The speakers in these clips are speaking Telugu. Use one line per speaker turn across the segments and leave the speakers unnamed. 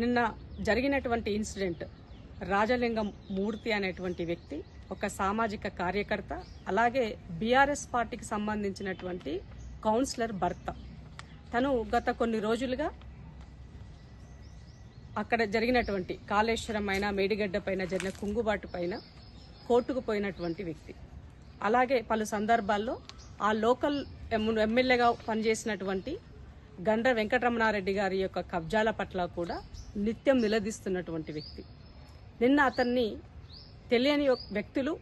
నిన్న జరిగినటువంటి ఇన్సిడెంట్ రాజలింగం మూర్తి అనేటువంటి వ్యక్తి ఒక సామాజిక కార్యకర్త అలాగే బీఆర్ఎస్ పార్టీకి సంబంధించినటువంటి కౌన్సిలర్ భర్త. తను గత కొన్ని రోజులుగా అక్కడ జరిగినటువంటి కాళేశ్వరం అయినా మేడిగడ్డ పైన జరిగిన కుంగుబాటు పైన కోర్టుకు పోయినటువంటి వ్యక్తి. అలాగే పలు సందర్భాల్లో ఆ లోకల్ ఎమ్మెల్యేగా పనిచేసినటువంటి గండ్ర వెంకటరమణారెడ్డి గారి యొక్క కబ్జాల పట్ల కూడా నిత్యం నిలదీస్తున్నటువంటి వ్యక్తి. నిన్న అతన్ని తెలియని వ్యక్తులు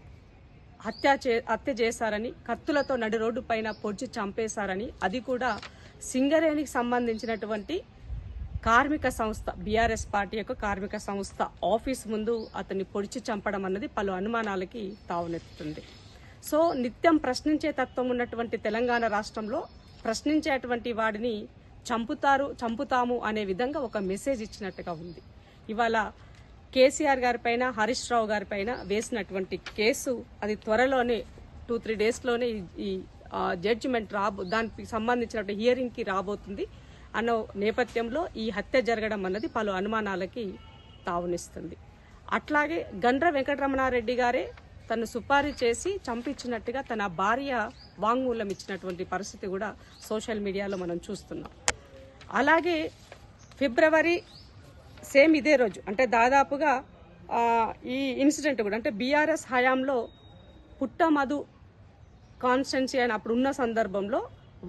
హత్య చే హత్య చేశారని కత్తులతో నడి రోడ్డు పైన పొడిచి చంపేశారని అది కూడా సింగరేణికి సంబంధించినటువంటి కార్మిక సంస్థ బీఆర్ఎస్ పార్టీ యొక్క కార్మిక సంస్థ ఆఫీస్ ముందు అతన్ని పొడిచి చంపడం అన్నది పలు అనుమానాలకి తావునెత్తుతుంది. సో నిత్యం ప్రశ్నించే తత్వం ఉన్నటువంటి తెలంగాణ రాష్ట్రంలో ప్రశ్నించేటువంటి వాడిని చంపుతారు చంపుతాము అనే విధంగా ఒక మెసేజ్ ఇచ్చినట్టుగా ఉంది. ఇవాళ కేసీఆర్ గారిపైన హరీష్ రావు గారిపైన వేసినటువంటి కేసు అది త్వరలోనే టూ త్రీ డేస్లోనే ఈ జడ్జిమెంట్ రాబో దానికి సంబంధించినటువంటి హియరింగ్కి రాబోతుంది అన్న నేపథ్యంలో ఈ హత్య జరగడం అన్నది పలు అనుమానాలకి తావునిస్తుంది. అట్లాగే గండ్ర వెంకటరమణారెడ్డి గారే తను సుపారీ చేసి చంపించినట్టుగా తన భార్య వాంగ్మూలం ఇచ్చినటువంటి పరిస్థితి కూడా సోషల్ మీడియాలో మనం చూస్తున్నాం. అలాగే ఫిబ్రవరి సేమ్ ఇదే రోజు. అంటే దాదాపుగా ఈ ఇన్సిడెంట్ కూడా. అంటే బీఆర్ఎస్ హయాంలో పుట్ట మధు కాన్స్టెన్సీ అని అప్పుడు ఉన్న సందర్భంలో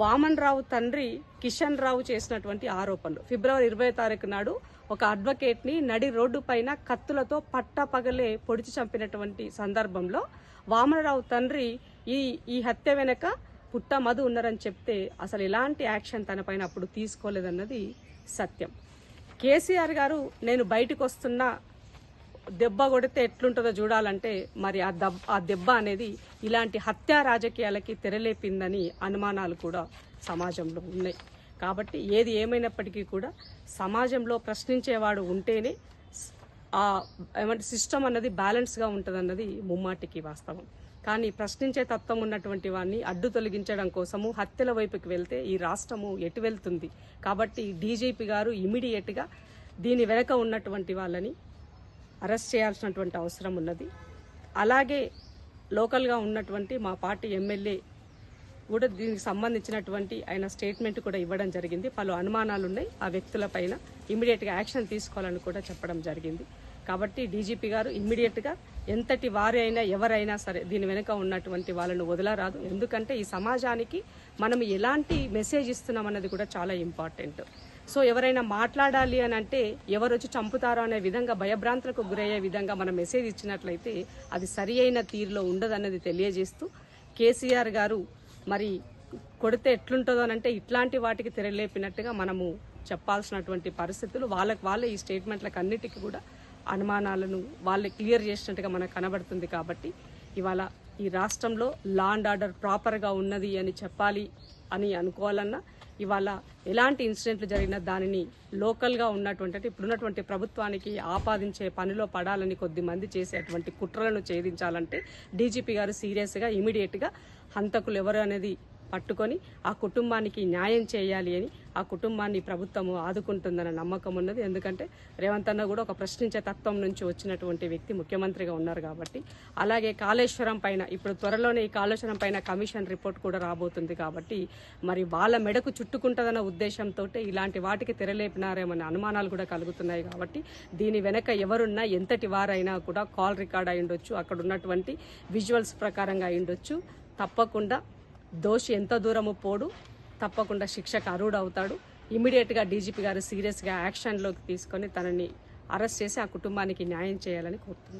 వామన్ రావు తండ్రి కిషన్ రావు చేసినటువంటి ఆరోపణలు. ఫిబ్రవరి ఇరవై తారీఖు నాడు ఒక అడ్వకేట్ని నడి రోడ్డు పైన కత్తులతో పట్టపగలే పొడిచి చంపినటువంటి సందర్భంలో వామనరావు తండ్రి ఈ ఈ హత్య వెనక పుట్ట మధు ఉన్నారని చెప్తే అసలు ఎలాంటి యాక్షన్ తనపైన అప్పుడు తీసుకోలేదన్నది సత్యం. కేసీఆర్ గారు నేను బయటకు వస్తున్నా దెబ్బ కొడితే ఎట్లుంటుందో చూడాలంటే మరి ఆ దెబ్బ ఆ దెబ్బ అనేది ఇలాంటి హత్యా రాజకీయాలకి తెరలేపిందని అనుమానాలు కూడా సమాజంలో ఉన్నాయి. కాబట్టి ఏది ఏమైనప్పటికీ కూడా సమాజంలో ప్రశ్నించేవాడు ఉంటేనే ఆ ఏమంటే సిస్టమ్ అన్నది బ్యాలెన్స్గా ఉంటుంది అన్నది ముమ్మాటికి వాస్తవం. కానీ ప్రశ్నించే తత్వం ఉన్నటువంటి వాడిని అడ్డు తొలగించడం కోసము హత్యల వైపుకి వెళ్తే ఈ రాష్ట్రము ఎటు వెళ్తుంది? కాబట్టి డీజీపీ గారు ఇమీడియట్గా దీని వెనక ఉన్నటువంటి వాళ్ళని అరెస్ట్ చేయాల్సినటువంటి అవసరం ఉన్నది. అలాగే లోకల్గా ఉన్నటువంటి మా పార్టీ ఎమ్మెల్యే కూడా దీనికి సంబంధించినటువంటి ఆయన స్టేట్మెంట్ కూడా ఇవ్వడం జరిగింది. పలు అనుమానాలు ఉన్నాయి ఆ వ్యక్తులపైన ఇమీడియట్గా యాక్షన్ తీసుకోవాలని కూడా చెప్పడం జరిగింది. కాబట్టి డీజీపీ గారు ఇమ్మీడియట్గా ఎంతటి వారి అయినా ఎవరైనా సరే దీని వెనుక ఉన్నటువంటి వాళ్ళను వదలరాదు. ఎందుకంటే ఈ సమాజానికి మనం ఎలాంటి మెసేజ్ ఇస్తున్నాం అన్నది కూడా చాలా ఇంపార్టెంట్. సో ఎవరైనా మాట్లాడాలి అని అంటే ఎవరు వచ్చి చంపుతారో అనే విధంగా భయభ్రాంతులకు గురయ్యే విధంగా మనం మెసేజ్ ఇచ్చినట్లయితే అది సరి అయిన తీరులో ఉండదన్నది తెలియజేస్తూ కేసీఆర్ గారు మరి కొడితే ఎట్లుంటుందో అంటే ఇట్లాంటి వాటికి తెరలేపినట్టుగా మనము చెప్పాల్సినటువంటి పరిస్థితులు వాళ్ళకి వాళ్ళే ఈ స్టేట్మెంట్లకు అన్నిటికీ కూడా అనుమానాలను వాళ్ళే క్లియర్ చేసినట్టుగా మనకు కనబడుతుంది కాబట్టి ఇవాళ ఈ రాష్ట్రంలో లా అండ్ ఆర్డర్ ప్రాపర్గా ఉన్నది అని చెప్పాలి అని అనుకోవాలన్నా ఇవాళ ఎలాంటి ఇన్సిడెంట్లు జరిగినా దానిని లోకల్గా ఉన్నటువంటి అంటే ఇప్పుడున్నటువంటి ప్రభుత్వానికి ఆపాదించే పనిలో పడాలని కొద్ది మంది చేసేటువంటి కుట్రలను ఛేదించాలంటే డీజీపీ గారు సీరియస్గా ఇమీడియట్గా హంతకులు ఎవరు అనేది పట్టుకొని ఆ కుటుంబానికి న్యాయం చేయాలి అని ఆ కుటుంబాన్ని ప్రభుత్వము ఆదుకుంటుందన్న నమ్మకం ఉన్నది. ఎందుకంటే రేవంత్ అన్న కూడా ఒక ప్రశ్నించే తత్వం నుంచి వచ్చినటువంటి వ్యక్తి ముఖ్యమంత్రిగా ఉన్నారు కాబట్టి. అలాగే కాళేశ్వరం పైన ఇప్పుడు త్వరలోనే ఈ కాళేశ్వరం పైన కమిషన్ రిపోర్ట్ కూడా రాబోతుంది కాబట్టి మరి వాళ్ళ మెడకు చుట్టుకుంటుందన్న ఉద్దేశంతో ఇలాంటి వాటికి తెరలేపినారేమనే అనుమానాలు కూడా కలుగుతున్నాయి కాబట్టి దీని వెనక ఎవరున్నా ఎంతటి వారైనా కూడా కాల్ రికార్డ్ అయి ఉండొచ్చు అక్కడ ఉన్నటువంటి విజువల్స్ ప్రకారంగా అయి ఉండొచ్చు తప్పకుండా దోషి ఎంత దూరము పోడు. తప్పకుండా శిక్షకు అరుడు అవుతాడు ఇమీడియట్గా డీజీపీ గారు సీరియస్గా యాక్షన్లోకి తీసుకొని తనని అరెస్ట్ చేసి ఆ కుటుంబానికి న్యాయం చేయాలని కోరుతున్నాను